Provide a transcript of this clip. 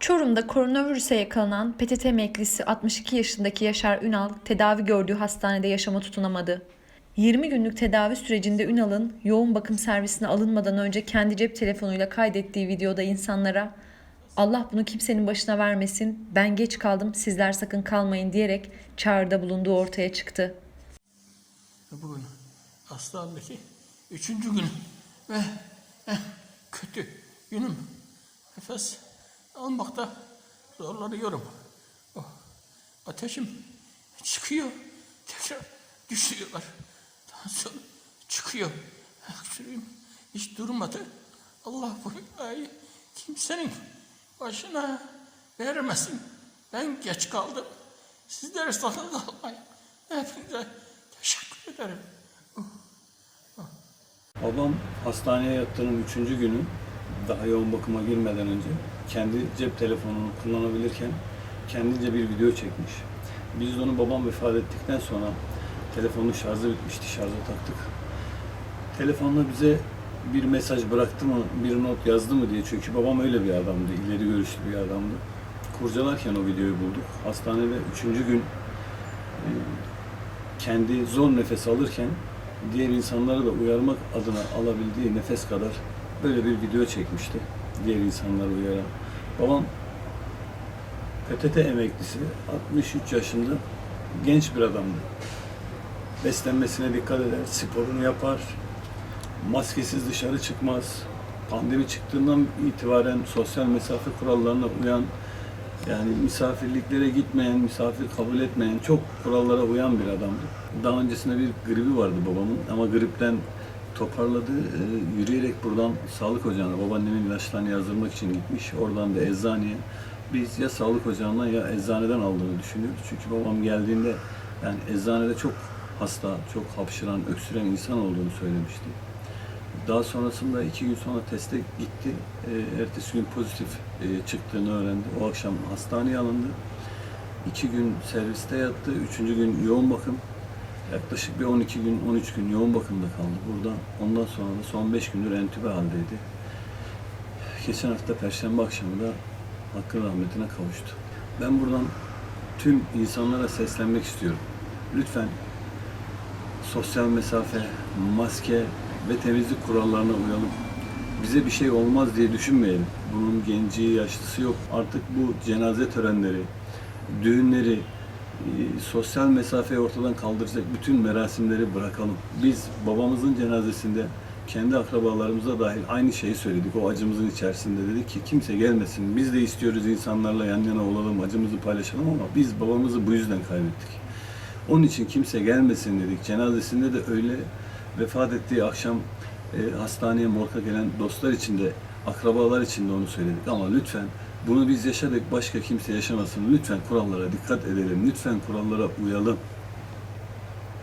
Çorum'da koronavirüse yakalanan PTT emeklisi 62 yaşındaki Yaşar Ünal tedavi gördüğü hastanede yaşama tutunamadı. 20 günlük tedavi sürecinde Ünal'ın yoğun bakım servisine alınmadan önce kendi cep telefonuyla kaydettiği videoda insanlara Allah bunu kimsenin başına vermesin, ben geç kaldım, sizler sakın kalmayın diyerek çağrıda bulunduğu ortaya çıktı. Bugün hastanedeki üçüncü günüm ve eh, kötü günüm. Nefes almakta zorlanıyorum. Oh, ateşim çıkıyor, tekrar düşüyorlar. Tansiyon çıkıyor. Öksürüğüm hiç durmadı. Allah bu belayı kimsenin başına vermesin. Ben geç kaldım. Sizlere sakın kalmayın. Hepinize teşekkür ederim. Babam hastaneye yattığının üçüncü günü daha yoğun bakıma girmeden önce kendi cep telefonunu kullanabilirken kendince bir video çekmiş. Biz onu babam vefat ettikten sonra telefonun şarjı bitmişti, şarja taktık. Telefonla bize bir mesaj bıraktı mı, bir not yazdı mı diye. Çünkü babam öyle bir adamdı, ileri görüşlü bir adamdı. Kurcalarken o videoyu bulduk. Hastanede üçüncü gün e, kendi zor nefes alırken diğer insanları da uyarmak adına alabildiği nefes kadar böyle bir video çekmişti. Diğer insanları uyaran. Babam PTT emeklisi 63 yaşında genç bir adamdı. Beslenmesine dikkat eder, sporunu yapar, maskesiz dışarı çıkmaz. Pandemi çıktığından itibaren sosyal mesafe kurallarına uyan, yani misafirliklere gitmeyen, misafir kabul etmeyen, çok kurallara uyan bir adamdı. Daha öncesinde bir gribi vardı babamın ama gripten toparladı. Ee, yürüyerek buradan sağlık ocağına, babaannemin ilaçlarını yazdırmak için gitmiş. Oradan da eczaneye. Biz ya sağlık ocağından ya eczaneden aldığını düşünüyoruz. Çünkü babam geldiğinde yani eczanede çok hasta, çok hapşıran, öksüren insan olduğunu söylemişti. Daha sonrasında iki gün sonra teste gitti. E, ertesi gün pozitif e, çıktığını öğrendi. O akşam hastaneye alındı. İki gün serviste yattı. Üçüncü gün yoğun bakım. Yaklaşık bir 12 gün, 13 gün yoğun bakımda kaldı burada. Ondan sonra da son 5 gündür entübe haldeydi. Geçen hafta Perşembe akşamı da Hakkın rahmetine kavuştu. Ben buradan tüm insanlara seslenmek istiyorum. Lütfen sosyal mesafe, maske ve temizlik kurallarına uyalım. Bize bir şey olmaz diye düşünmeyelim. Bunun genci, yaşlısı yok. Artık bu cenaze törenleri, düğünleri, sosyal mesafeyi ortadan kaldıracak bütün merasimleri bırakalım. Biz babamızın cenazesinde kendi akrabalarımıza dahil aynı şeyi söyledik. O acımızın içerisinde dedik ki kimse gelmesin. Biz de istiyoruz insanlarla yan yana olalım, acımızı paylaşalım ama biz babamızı bu yüzden kaybettik. Onun için kimse gelmesin dedik. Cenazesinde de öyle vefat ettiği akşam e, hastaneye morga gelen dostlar için de akrabalar için de onu söyledik. Ama lütfen bunu biz yaşadık başka kimse yaşamasın. Lütfen kurallara dikkat edelim. Lütfen kurallara uyalım.